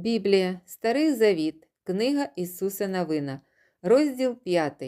Біблія, Старий Завіт, Книга Ісуса Навина, розділ 5.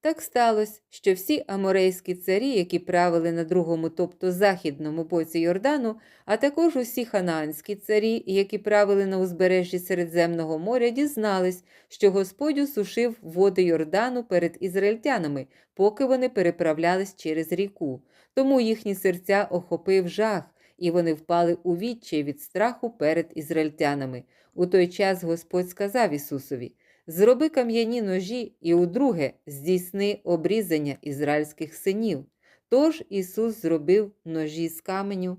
Так сталося, що всі аморейські царі, які правили на другому, тобто західному боці Йордану, а також усі ханаанські царі, які правили на узбережжі Середземного моря, дізнались, що Господь усушив води Йордану перед ізраїльтянами, поки вони переправлялись через ріку. Тому їхні серця охопив жах, і вони впали у відчай від страху перед ізраїльтянами. У той час Господь сказав Ісусові: Зроби кам'яні ножі і удруге здійсни обрізання ізраїльських синів. Тож Ісус зробив ножі з каменю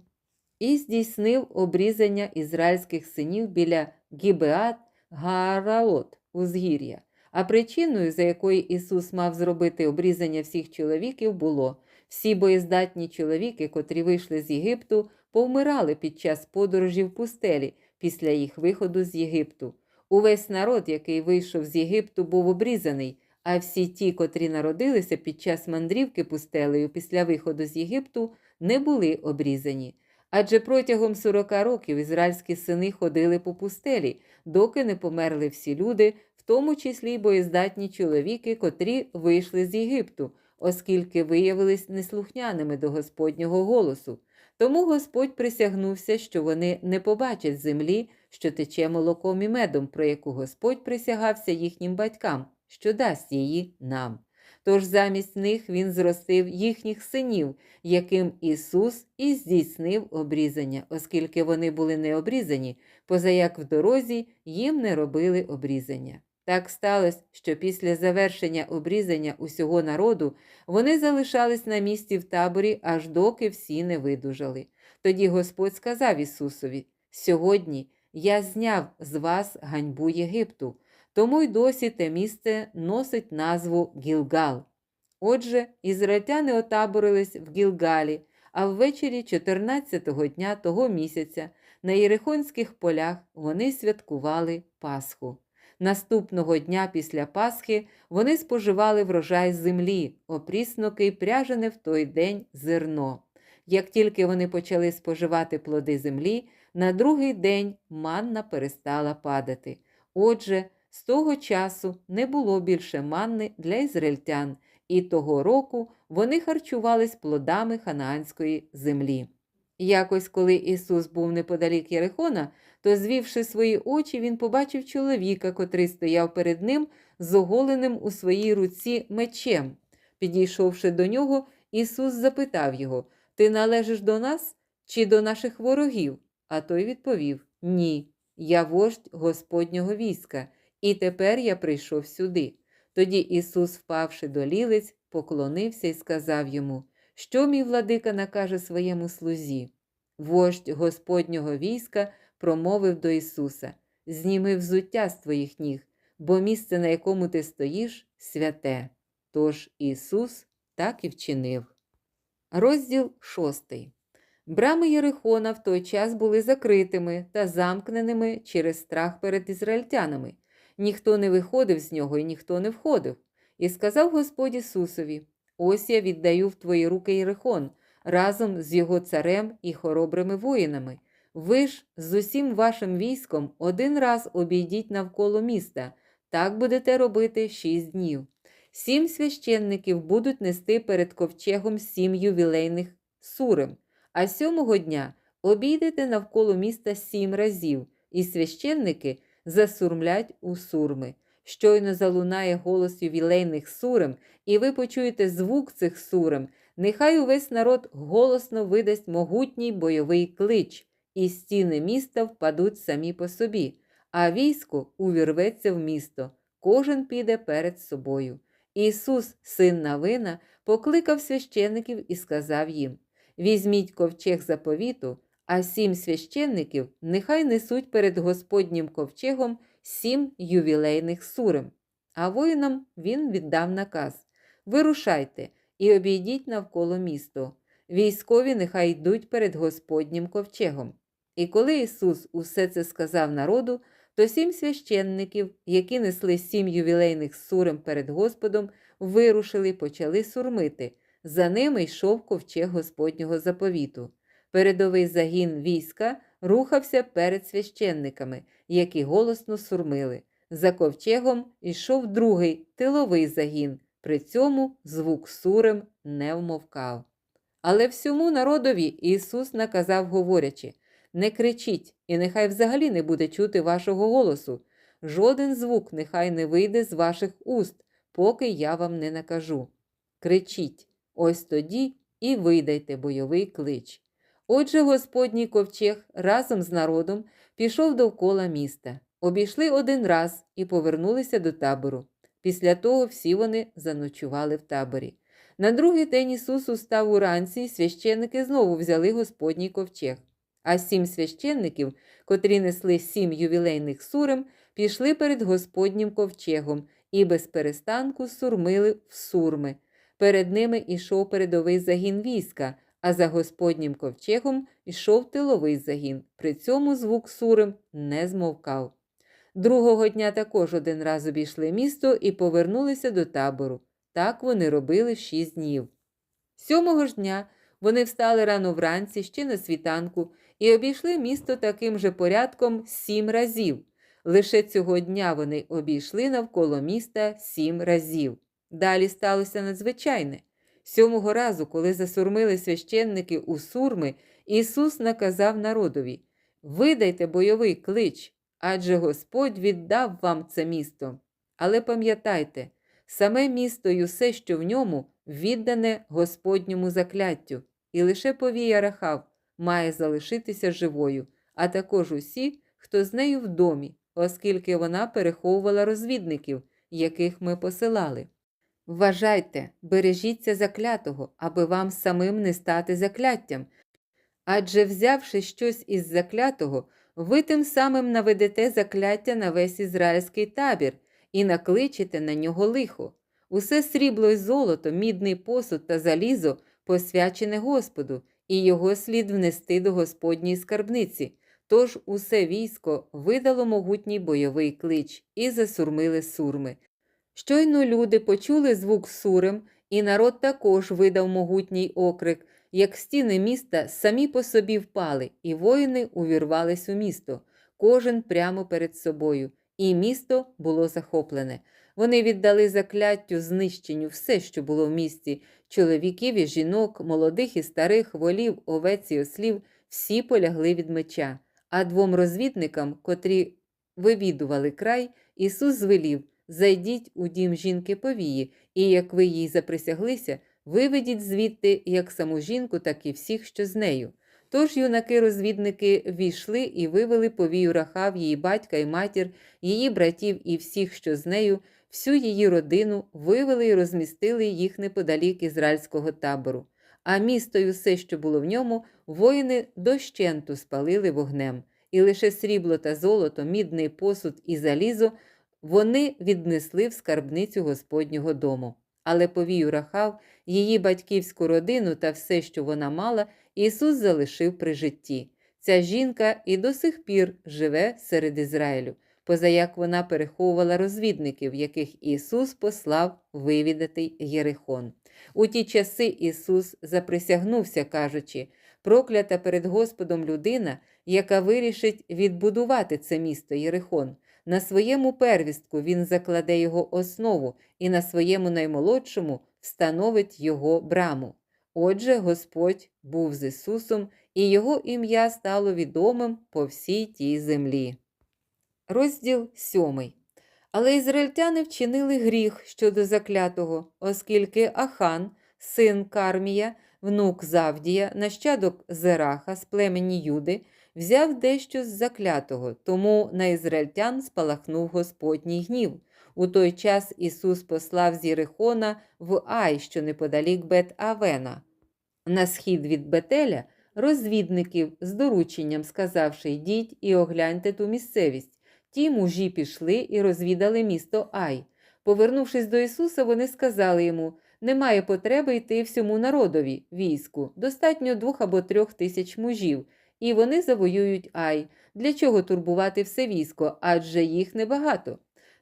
і здійснив обрізання ізраїльських синів біля Гібеат Гааралот, узгір'я. А причиною, за якою Ісус мав зробити обрізання всіх чоловіків, було всі боєздатні чоловіки, котрі вийшли з Єгипту, повмирали під час подорожі в пустелі після їх виходу з Єгипту. Увесь народ, який вийшов з Єгипту, був обрізаний, а всі ті, котрі народилися під час мандрівки пустелею після виходу з Єгипту, не були обрізані. Адже протягом 40 років ізраїльські сини ходили по пустелі, доки не померли всі люди, в тому числі й боєздатні чоловіки, котрі вийшли з Єгипту, оскільки виявились неслухняними до Господнього голосу. Тому Господь присягнувся, що вони не побачать землі, що тече молоком і медом, про яку Господь присягався їхнім батькам, що дасть її нам. Тож замість них він зростив їхніх синів, яким Ісус і здійснив обрізання, оскільки вони були не обрізані, позаяк в дорозі їм не робили обрізання. Так сталося, що після завершення обрізання усього народу вони залишались на місці в таборі, аж доки всі не видужали. Тоді Господь сказав Ісусові: Сьогодні я зняв з вас ганьбу Єгипту, тому й досі те місце носить назву Гілгал. Отже, ізраїльтяни отаборились в Гілгалі, а ввечері 14-го дня того місяця на Єрихонських полях вони святкували Пасху. Наступного дня після Пасхи вони споживали врожай землі, опрісноки пряжене в той день зерно. Як тільки вони почали споживати плоди землі, на другий день манна перестала падати. Отже, з того часу не було більше манни для ізраїльтян, і того року вони харчувались плодами ханаанської землі. Якось, коли Ісус був неподалік Єрихона, то, звівши свої очі, він побачив чоловіка, котрий стояв перед ним з оголеним у своїй руці мечем. Підійшовши до нього, Ісус запитав його: Ти належиш до нас чи до наших ворогів? А той відповів: Ні, я вождь Господнього війська, і тепер я прийшов сюди. Тоді Ісус, впавши до лілиць, поклонився і сказав йому, що мій владика накаже своєму слузі. Вождь Господнього війська промовив до Ісуса: Зніми взуття з твоїх ніг, бо місце, на якому ти стоїш, святе. Тож Ісус так і вчинив. Розділ шостий. Брами Єрихона в той час були закритими та замкненими через страх перед ізраїльтянами. Ніхто не виходив з нього і ніхто не входив. І сказав Господь Ісусові: Ось я віддаю в твої руки Єрихон разом з його царем і хоробрими воїнами. Ви ж з усім вашим військом один раз обійдіть навколо міста, так будете робити шість днів. Сім священників будуть нести перед ковчегом сім ювілейних сурем, а сьомого дня обійдете навколо міста сім разів, і священники засурмлять у сурми. Щойно залунає голос ювілейних сурем, і ви почуєте звук цих сурем, нехай увесь народ голосно видасть могутній бойовий клич, і стіни міста впадуть самі по собі, а військо увірветься в місто, кожен піде перед собою. Ісус, син Навина, покликав священників і сказав їм: Візьміть ковчег заповіту, а сім священників нехай несуть перед Господнім ковчегом сім ювілейних сурем. А воїнам він віддав наказ: Вирушайте і обійдіть навколо місто. Військові нехай йдуть перед Господнім ковчегом. І коли Ісус усе це сказав народу, то сім священників, які несли сім ювілейних сурем перед Господом, вирушили почали сурмити. За ними йшов ковчег Господнього заповіту. Передовий загін війська рухався перед священниками, які голосно сурмили. За ковчегом йшов другий тиловий загін, при цьому звук сурем не вмовкав. Але всьому народові Ісус наказав, говорячи: Не кричіть, і нехай взагалі не буде чути вашого голосу. Жоден звук нехай не вийде з ваших уст, поки я вам не накажу. Кричіть, ось тоді і видайте бойовий клич. Отже, Господній ковчег разом з народом пішов довкола міста, обійшли один раз і повернулися до табору. Після того всі вони заночували в таборі. На другий день Ісус устав уранці, і священники знову взяли Господній ковчег. А сім священників, котрі несли сім ювілейних сурем, пішли перед Господнім ковчегом і без перестанку сурмили в сурми. Перед ними ішов передовий загін війська, а за Господнім ковчегом ішов тиловий загін. При цьому звук сурем не змовкав. Другого дня також один раз обійшли місто і повернулися до табору. Так вони робили шість днів. Сьомого ж дня вони встали рано вранці ще на світанку і обійшли місто таким же порядком сім разів. Лише цього дня вони обійшли навколо міста сім разів. Далі сталося надзвичайне. Сьомого разу, коли засурмили священники у сурми, Ісус наказав народові: Видайте бойовий клич, адже Господь віддав вам це місто. Але пам'ятайте, саме місто і усе, що в ньому, віддане Господньому закляттю, і лише повія Рахав має залишитися живою, а також усі, хто з нею в домі, оскільки вона переховувала розвідників, яких ми посилали. Вважайте, бережіться заклятого, аби вам самим не стати закляттям. Адже, взявши щось із заклятого, ви тим самим наведете закляття на весь ізраїльський табір і накличете на нього лихо. Усе срібло й золото, мідний посуд та залізо посвячене Господу, і його слід внести до Господньої скарбниці. Тож усе військо видало могутній бойовий клич і засурмили сурми. Щойно люди почули звук сурем, і народ також видав могутній окрик, як стіни міста самі по собі впали, і воїни увірвались у місто, кожен прямо перед собою, і місто було захоплене. Вони віддали закляттю знищенню все, що було в місті, чоловіків і жінок, молодих і старих, волів, овець і ослів, всі полягли від меча. А двом розвідникам, котрі вивідували край, Ісус звелів Зайдіть у дім жінки повії, і, як ви їй заприсяглися, виведіть звідти як саму жінку, так і всіх, що з нею. Тож юнаки-розвідники війшли і вивели повію Рахав, її батька і матір, її братів і всіх, що з нею, всю її родину вивели і розмістили їх неподалік ізраїльського табору. А місто й усе, що було в ньому, воїни дощенту спалили вогнем, і лише срібло та золото, мідний посуд і залізо вони віднесли в скарбницю Господнього дому. Але повію Рахав, її батьківську родину та все, що вона мала, Ісус залишив при житті. Ця жінка і до сих пір живе серед Ізраїлю, позаяк вона переховувала розвідників, яких Ісус послав вивідати Єрихон. У ті часи Ісус заприсягнувся, кажучи, проклята перед Господом людина, яка вирішить відбудувати це місто Єрихон. На своєму первістку він закладе його основу і на своєму наймолодшому встановить його браму. Отже, Господь був з Ісусом, і Його ім'я стало відомим по всій тій землі. Розділ сьомий. Але ізраїльтяни вчинили гріх щодо заклятого, оскільки Ахан, син Кармія, внук Завдія, нащадок Зераха з племені Юди, взяв дещо з заклятого, тому на ізраїльтян спалахнув Господній гнів. У той час Ісус послав з Єрихона в Ай, що неподалік Бет Авена. На схід від Бетеля розвідників з дорученням, сказавши йдіть і огляньте ту місцевість. Ті мужі пішли і розвідали місто Ай. Повернувшись до Ісуса, вони сказали йому немає потреби йти всьому народові, війську, достатньо двох або трьох тисяч мужів, і вони завоюють Ай. Для чого турбувати все військо, адже їх небагато.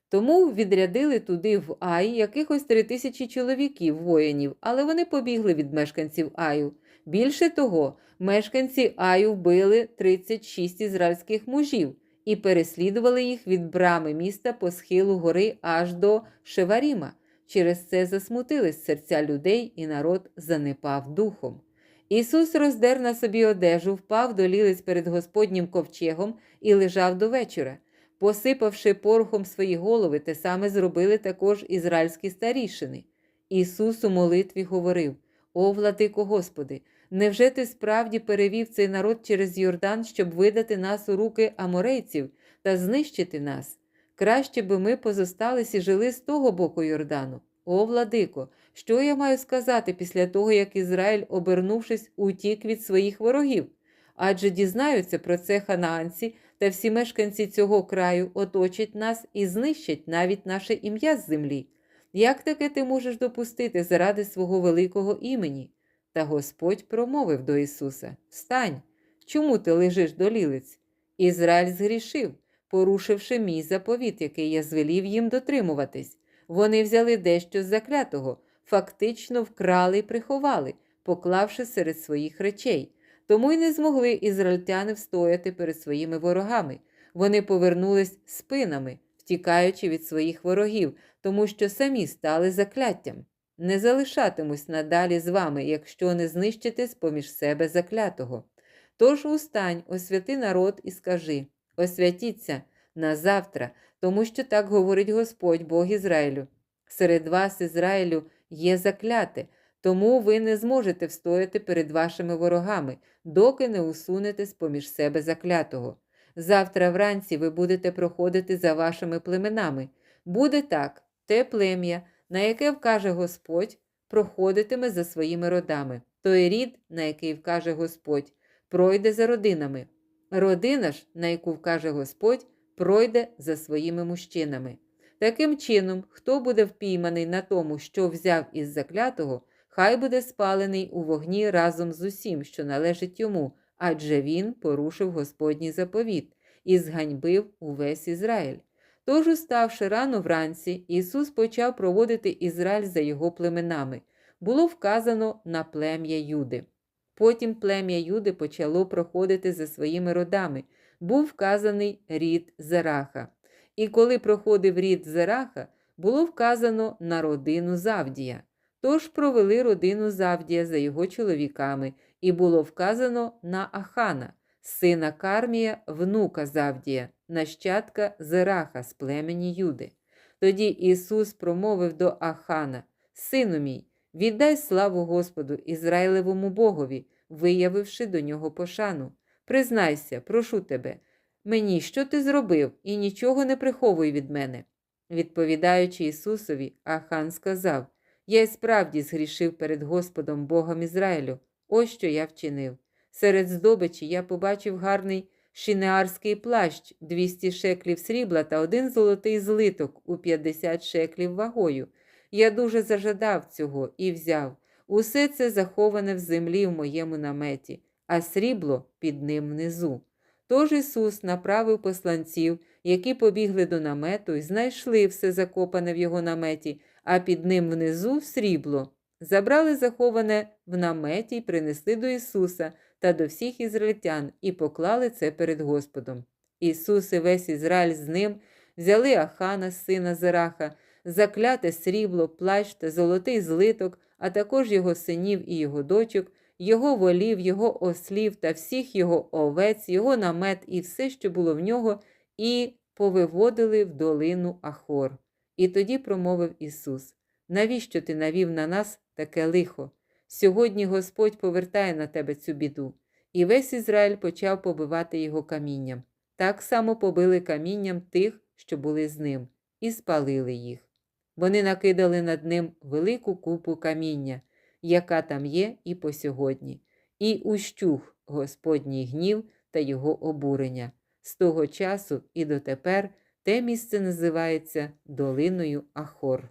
Тому відрядили туди в Ай якихось три тисячі чоловіків, воїнів, але вони побігли від мешканців Аю. Більше того, мешканці Аю вбили 36 ізраїльських мужів і переслідували їх від брами міста по схилу гори аж до Шеваріма. Через це засмутились серця людей, і народ занепав духом. Ісус роздер на собі одежу, впав до лілиць перед Господнім ковчегом і лежав до вечора. Посипавши порохом свої голови, те саме зробили також ізраїльські старішини. Ісус у молитві говорив: О, владико Господи, невже ти справді перевів цей народ через Йордан, щоб видати нас у руки аморейців та знищити нас? Краще би ми позостались і жили з того боку Йордану. О, владико, що я маю сказати після того, як Ізраїль, обернувшись, утік від своїх ворогів? Адже дізнаються про це ханаанці та всі мешканці цього краю оточать нас і знищать навіть наше ім'я з землі. Як таке ти можеш допустити заради свого великого імені? Та Господь промовив до Ісуса: Встань, чому ти лежиш до лілиць? Ізраїль згрішив, порушивши мій заповіт, який я звелів їм дотримуватись. Вони взяли дещо з заклятого, фактично вкрали і приховали, поклавши серед своїх речей. Тому й не змогли ізраїльтяни встояти перед своїми ворогами. Вони повернулись спинами, втікаючи від своїх ворогів, тому що самі стали закляттям. Не залишатимусь надалі з вами, якщо не знищите з-поміж себе заклятого. Тож устань, освяти народ і скажи освятіться на завтра, тому що так говорить Господь Бог Ізраїлю. Серед вас, Ізраїлю, є закляте, тому ви не зможете встояти перед вашими ворогами, доки не усунете з-поміж себе заклятого. Завтра вранці ви будете проходити за вашими племенами. Буде так, те плем'я, на яке вкаже Господь, проходитиме за своїми родами. Той рід, на який вкаже Господь, пройде за родинами. Родина ж, на яку вкаже Господь, пройде за своїми мужчинами. Таким чином, хто буде впійманий на тому, що взяв із заклятого, хай буде спалений у вогні разом з усім, що належить йому, адже він порушив Господній заповіт і зганьбив увесь Ізраїль. Тож, уставши рано вранці, Ісус почав проводити Ізраїль за його племенами. Було вказано на плем'я Юди. Потім плем'я Юди почало проходити за своїми родами. Був вказаний рід Зераха. І коли проходив рід Зераха, було вказано на родину Завдія. Тож провели родину Завдія за його чоловіками, і було вказано на Ахана, сина Кармія, внука Завдія, нащадка Зераха з племені Юди. Тоді Ісус промовив до Ахана: Сину мій, віддай славу Господу Ізраїлевому Богові, виявивши до нього пошану. Признайся, прошу тебе, мені, що ти зробив, і нічого не приховуй від мене. Відповідаючи Ісусові, Ахан сказав: Я й справді згрішив перед Господом Богом Ізраїлю. Ось що я вчинив. Серед здобичі я побачив гарний шинеарський плащ 200 шеклів срібла та один золотий злиток у 50 шеклів вагою. Я дуже зажадав цього і взяв. Усе це заховане в землі в моєму наметі, а срібло під ним внизу. Тож Ісус направив посланців, які побігли до намету і знайшли все закопане в його наметі, а під ним внизу срібло. Забрали заховане в наметі і принесли до Ісуса та до всіх ізраїльтян і поклали це перед Господом. Ісус і весь Ізраїль з ним взяли Ахана, сина Зераха, закляте срібло, плащ та золотий злиток, а також його синів і його дочок, його волів, його ослів та всіх його овець, його намет і все, що було в нього, і повиводили в долину Ахор. І тоді промовив Ісус: Навіщо ти навів на нас таке лихо? Сьогодні Господь повертає на тебе цю біду. І весь Ізраїль почав побивати його камінням. Так само побили камінням тих, що були з ним, і спалили їх. Вони накидали над ним велику купу каміння, яка там є і по сьогодні, і ущух Господній гнів та його обурення. З того часу і дотепер те місце називається Долиною Ахор.